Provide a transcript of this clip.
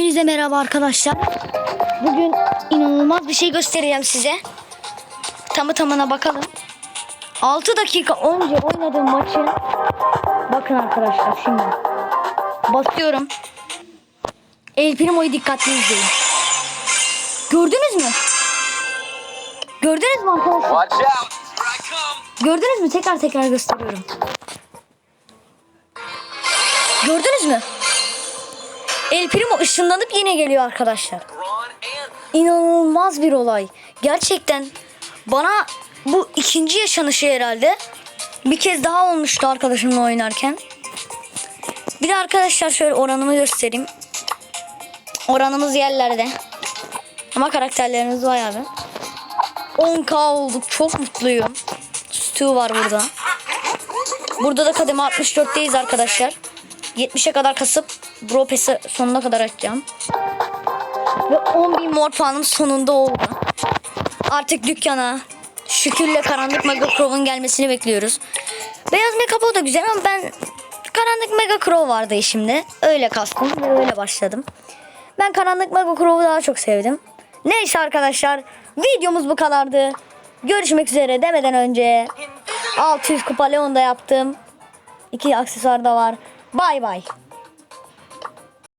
Hepinize merhaba arkadaşlar. Bugün inanılmaz bir şey göstereceğim size. Tamı tamına bakalım. 6 dakika önce oynadığım maçı bakın arkadaşlar şimdi. Basıyorum. El Primo'yu dikkatli izleyin. Gördünüz mü? Gördünüz mü arkadaşlar? Gördünüz mü? Tekrar tekrar gösteriyorum. Gördünüz mü? El Primo ışınlanıp yine geliyor arkadaşlar. İnanılmaz bir olay. Gerçekten bana bu ikinci yaşanışı herhalde. Bir kez daha olmuştu arkadaşımla oynarken. Bir de arkadaşlar şöyle oranımı göstereyim. Oranımız yerlerde. Ama karakterlerimiz bayağı bir. 10k olduk. Çok mutluyum. Stu var burada. Burada da kademe 64'teyiz arkadaşlar. 70'e kadar kasıp Bro Pass'ı sonuna kadar açacağım. Ve 10.000 mor puanım sonunda oldu. Artık dükkana şükürle karanlık Mega Crow'un gelmesini bekliyoruz. Beyaz Mega da güzel ama ben karanlık Mega Crow vardı işimde. Öyle kastım ve öyle başladım. Ben karanlık Mega Crow'u daha çok sevdim. Neyse arkadaşlar videomuz bu kadardı. Görüşmek üzere demeden önce 600 kupa Leon'da yaptım. İki aksesuar da var. Bye bye.